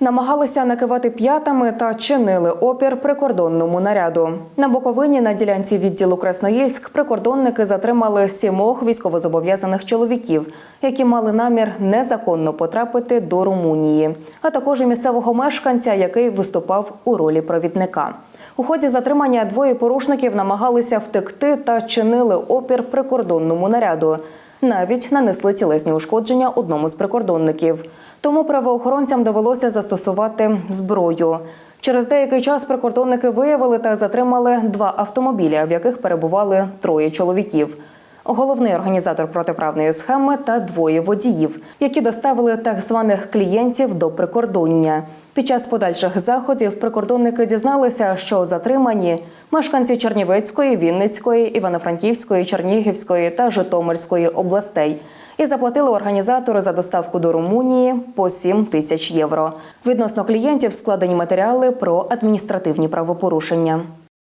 Намагалися накивати п'ятами та чинили опір прикордонному наряду. На Буковині на ділянці відділу Красноїльськ прикордонники затримали сімох військовозобов'язаних чоловіків, які мали намір незаконно потрапити до Румунії, а також і місцевого мешканця, який виступав у ролі провідника. У ході затримання двоє порушників намагалися втекти та чинили опір прикордонному наряду. Навіть нанесли тілесні ушкодження одному з прикордонників. Тому правоохоронцям довелося застосувати зброю. Через деякий час прикордонники виявили та затримали два автомобілі, в яких перебували троє чоловіків. Головний організатор протиправної схеми та двоє водіїв, які доставили так званих клієнтів до прикордоння. Під час подальших заходів прикордонники дізналися, що затримані мешканці Чернівецької, Вінницької, Івано-Франківської, Чернігівської та Житомирської областей і заплатили організатору за доставку до Румунії по 7 тисяч євро. Відносно клієнтів складені матеріали про адміністративні правопорушення.